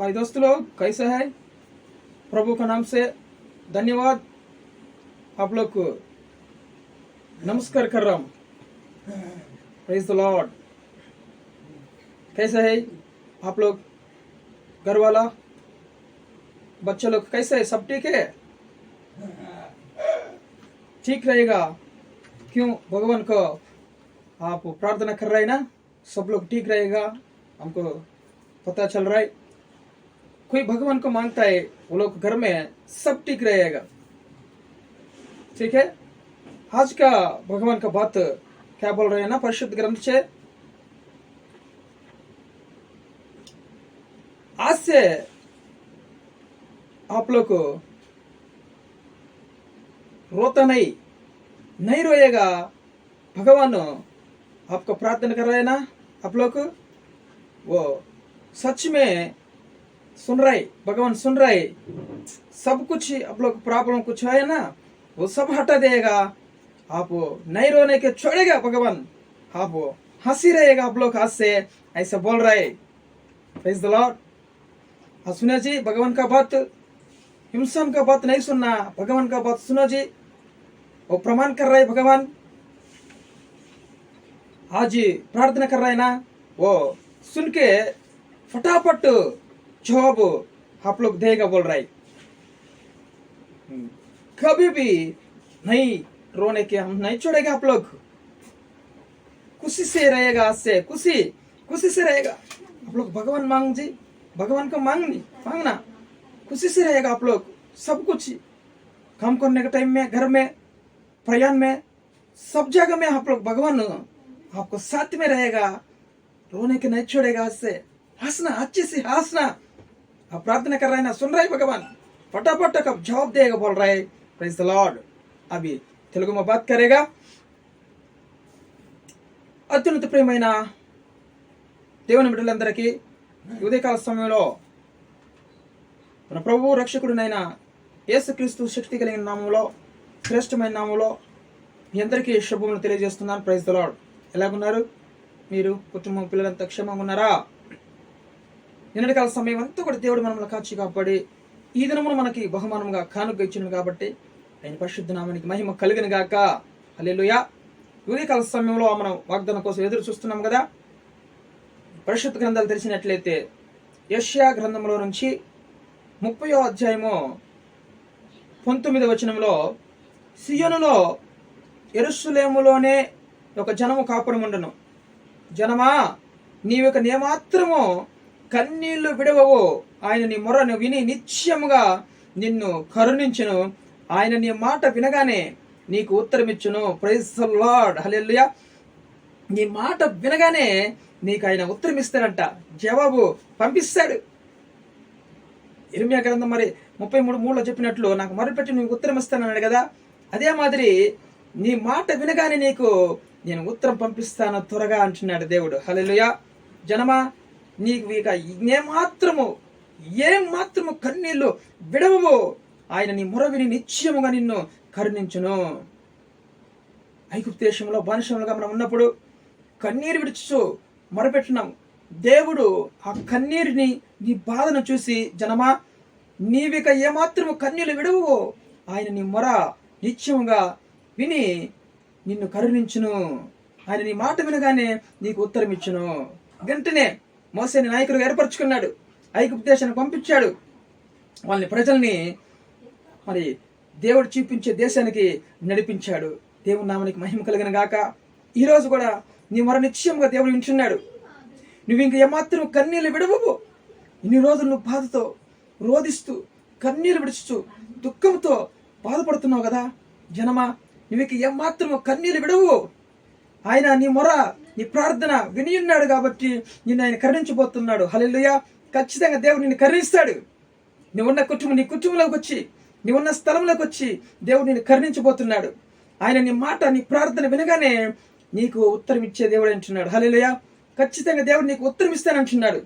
हाय दोस्तों लोग, कैसे हैं? प्रभु का नाम से धन्यवाद। आप लोग को नमस्कार कर रहा हूँ। प्रेज द लॉर्ड कैसे है आप लोग? घर वाला बच्चे लोग कैसे है? सब ठीक है? ठीक रहेगा। क्यों? भगवान को आप प्रार्थना कर रहे ना? सब लोग ठीक रहेगा? हमको पता चल रहा है। कोई भगवान को माँगता है, वो लोग घर में है, सब ठीक रहेगा। ठीक है? आज का भगवान का बात क्या बोल रहे हैं ना, परिशुद्ध ग्रंथ से? आज से आप लोग को रोता नहीं नहीं रोएगा। भगवान आपको प्रार्थना कर रहे हैं ना, आप लोग? वो सच में सुन रहे भगवान सुन रहे सब कुछ आप लोग प्रॉब्लम कुछ है ना वो सब हटा देगा आप नहीं रोने के छोड़ेगा भगवान आप हंसी रहेगा आप लोग हाथ से ऐसा बोल रहे प्रेज द लॉर्ड हाँ सुना जी भगवान का बात इंसान का बात नहीं सुनना भगवान का बात सुनो जी वो प्रमाण कर रहे भगवान आज प्रार्थना कर रहे ना वो सुन के फटाफट जवाब आप लोग देगा बोल रहा। है कभी भी नहीं रोने के हम नहीं छोड़ेगा आप लोग। खुशी से रहेगा आज से, खुशी खुशी से रहेगा। आप लोग भगवान मांग जी भगवान को मांगनी, मांगना। खुशी से रहेगा आप लोग, सब कुछ। काम करने के टाइम में, घर में, प्रयाण में, सब जगह में आप लोग भगवान आपको साथ में रहेगा। रोने के नहीं छोड़ेगा आज से। हंसना, अच्छे से हंसना। आप प्रार्थना कर रहे हैं ना सुन रहे हैं भगवान फटाफट कब जवाब देगा बोल रहे हैं प्रेज द लॉर्ड अभी తెలుగు में बात करेगा అత్యున్నత ప్రియమైన దేవుని బిడ్డలందరికీ ఈ ఉదయకాల సమయంలో మన ప్రభువు రక్షకుడినైన యేసుక్రీస్తు శక్తి కలిగిన నామంలో శ్రేష్టమైన నామంలో మీ అందరికీ శుభములు తెలియజేస్తున్నాను ప్రైజ్ ద లార్డ్ ఎలాగున్నారు మీరు కుటుంబం పిల్లలంతా క్షేమంగా ఉన్నారా నిన్నటి కాల సమయం అంతా కూడా దేవుడు మనల్ని కాచి కాపాడి ఈ దినమును మనకి బహుమానంగా కానుక ఇచ్చిన కాబట్టి ఆయన పరిశుద్ధ నామానికి మహిమ కలిగిన గాక. హల్లెలూయా. ఉదయకాల సమయంలో మనం వాగ్దానం కోసం ఎదురు చూస్తున్నాం కదా. పరిశుద్ధ గ్రంథాలు తెలిసినట్లయితే యష్యా గ్రంథంలో నుంచి ముప్పయో అధ్యాయము పంతొమ్మిది వచనంలో సియోనులో ఎరుసలేములోనే ఒక జనము కాపురం ఉండను జనమా యొక్క నేమాత్రము కన్నీళ్ళు విడవవు. ఆయన నీ మొరను విని నిత్యముగా నిన్ను కరుణించును. ఆయన నీ మాట వినగానే నీకు ఉత్తరమిచ్చును. ప్రైజ్ లార్డ్ హలెల్లుయా నీ మాట వినగానే నీకు ఆయన ఉత్తరం ఇస్తాడంట జవాబు పంపిస్తాడు. ఇరిమియా గ్రంథం మరి ముప్పై మూడు మూడులో చెప్పినట్లు నాకు మొరపెట్టి నీకు ఉత్తరం ఇస్తానన్నాడు కదా? అదే మాదిరి నీ మాట వినగానే నీకు నేను ఉత్తరం పంపిస్తాను త్వరగా అంటున్నాడు దేవుడు. హల్లెలూయా జనమా నీకు ఇక ఏమాత్రము ఏం మాత్రము కన్నీళ్ళు విడవవు ఆయన నీ మొరవిని నిత్యముగా నిన్ను కరుణించును. ఐగుప్తు దేశంలో బానిసములుగా మనం ఉన్నప్పుడు కన్నీరు విడుచు మొరపెట్టినాం. దేవుడు ఆ కన్నీరుని నీ బాధను చూసి జనమా నీవిక ఏమాత్రము కన్నీళ్ళు విడవు ఆయన నీ మొర నిత్యముగా విని నిన్ను కరుణించును. ఆయన నీ మాట వినగానే నీకు ఉత్తరం ఇచ్చును వెంటనే మోసేని నాయకుడు ఏర్పరచుకున్నాడు. ఐగుప్తేశాన్ని పంపించాడు. వాళ్ళని ప్రజల్ని మరి దేవుడు చూపించే దేశానికి నడిపించాడు. దేవుని నామానికి మహిమ కలిగిన గాక. ఈరోజు కూడా నీ మర నిశ్చయంగా దేవుడు వింటున్నాడు నువ్వు ఇంక ఏమాత్రం కన్నీళ్ళు విడవవు ఇన్ని రోజులు నువ్వు బాధతో రోధిస్తూ కన్నీళ్ళు విడుస్తూ దుఃఖంతో బాధపడుతున్నావు కదా. జనమా నువ్వు ఇంక ఏమాత్రం కన్నీళ్ళు విడవు. ఆయన నీ మొర నీ ప్రార్థన వినియున్నాడు కాబట్టి నిన్ను ఆయన కరుణించబోతున్నాడు. హల్లెలూయా. ఖచ్చితంగా దేవుడు నిన్ను కరుణిస్తాడు. నువ్వున్న కుటుంబం నీ కుటుంబంలోకి వచ్చి నీవున్న స్థలంలోకి వచ్చి దేవుడు నిన్ను కరుణించబోతున్నాడు. ఆయన నీ మాట నీ ప్రార్థన వినగానే నీకు ఉత్తరం ఇచ్చే దేవుడు అంటున్నాడు. హల్లెలూయ. ఖచ్చితంగా దేవుడు నీకు ఉత్తరం ఇస్తానంటున్నాడు.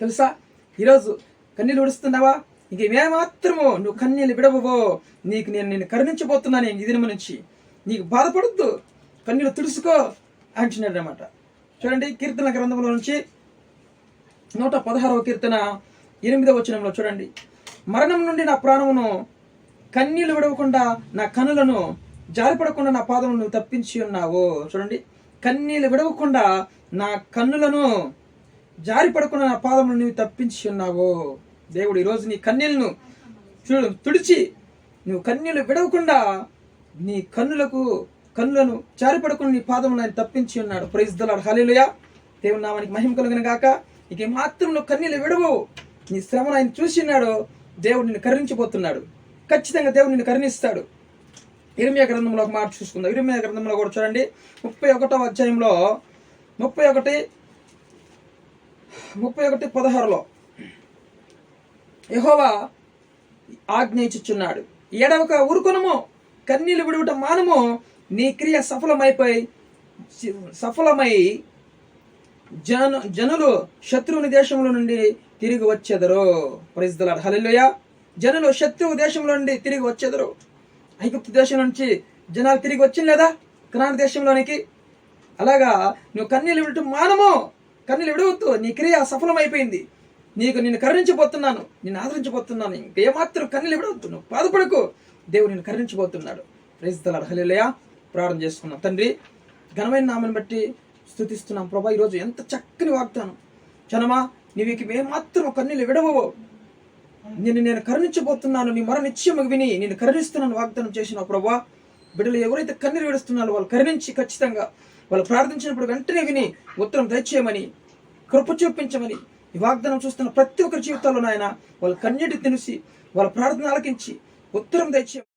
తెలుసా? ఈరోజు కన్నీళ్ళు ఉడుస్తున్నావా ఇక ఏమాత్రము నువ్వు కన్నీళ్ళు విడవవో నీకు నేను నిన్ను కరుణించబోతున్నాను ఈ దినము నుంచి. నీకు బాధపడద్దు. కన్నీళ్ళు తుడుచుకో. అంటున్నాడు అనమాట చూడండి కీర్తన గ్రంథంలో నుంచి నూట పదహారవ కీర్తన ఎనిమిదవ వచనంలో చూడండి. మరణం నుండి నా ప్రాణమును కన్నీళ్ళు విడవకుండా నా కనులను జారిపడకుండా నా పాదములను తప్పించి ఉన్నావు. చూడండి కన్నీళ్ళు విడవకుండా నా కన్నులను జారిపడకుండా నా పాదములను నువ్వు తప్పించి ఉన్నావు. దేవుడు ఈరోజు నీ కన్నీళ్ళను చూడు తుడిచి నువ్వు కన్నీళ్ళు విడవకుండా నీ కన్నులకు కన్నులను చారిపడుకుని నీ పాదములను ఆయన తప్పించి ఉన్నాడు. ప్రైజ్ దలాడు హలేలుయా దేవుని నామానికి మహిమ కలిగిన గాక. ఇక మాత్రం నువ్వు కన్నీళ్ళు విడవు. నీ శ్రమను ఆయన చూసి ఉన్నాడు. దేవుడు నిన్ను కరుణించిపోతున్నాడు. ఖచ్చితంగా దేవుడు నిన్ను కరుణిస్తాడు. ఇరిమియా గ్రంథంలో ఒక మాట చూసుకుందాం. ఇరిమియా గ్రంథంలో కూడా చూడండి. ముప్పై ఒకటో అధ్యాయంలో ముప్పై ఒకటి ముప్పై ఒకటి పదహారులో యహోవా ఆజ్ఞయించుచున్నాడు ఏడవక ఊరుకొనము కన్నీళ్ళు విడువట మానము నీ క్రియ సఫలమైపోయి సఫలమై జన జనులు శత్రువుని దేశంలో నుండి తిరిగి వచ్చెదరు. పరిస్థితులు హల్లెలూయా జనులు శత్రువు దేశంలో నుండి తిరిగి వచ్చెదరు. ఐగుప్తు దేశం నుంచి జనాలు తిరిగి వచ్చింది లేదా? కనాన దేశంలోనికి. అలాగా నువ్వు కన్నీళ్ళు విడటం మానము కన్నీళ్ళు విడవద్దు. నీ క్రియ సఫలమైపోయింది. నీకు నిన్ను కరుణించబోతున్నాను నిన్ను ఆదరించబోతున్నాను. ఇంకేమాత్రం కన్నీళ్ళు విడవద్దు. నువ్వు బాధపడకు. దేవుడు నిన్ను కరుణించబోతున్నాడు. ప్రేస్తలాడు హలేలయా ప్రార్థన చేసుకున్నాం. తండ్రి ఘనమైన నామని బట్టి స్థుతిస్తున్నాం ప్రభా ఈరోజు ఎంత చక్కని వాగ్దానం. జనమా నీవికి ఏమాత్రం కన్నీళ్ళు విడవవు. నేను నేను కరుణించబోతున్నాను. నీ మర నిత్యము విని నేను కరుణిస్తున్నాను వాగ్దానం చేసిన ప్రభా. బిడ్డలు ఎవరైతే కన్నీరు విడుస్తున్నారో వాళ్ళు కరుణించి ఖచ్చితంగా వాళ్ళు ప్రార్థించినప్పుడు వెంటనే విని ఉత్తరం దయచేయమని కృప చూపించమని ఈ వాగ్దానం చూస్తున్న ప్రతి ఒక్కరి జీవితాల్లో నాయన వాళ్ళ కన్నీటి తినిసి వాళ్ళ ప్రార్థన ఆలకించి ఉత్తరం దయచేయమని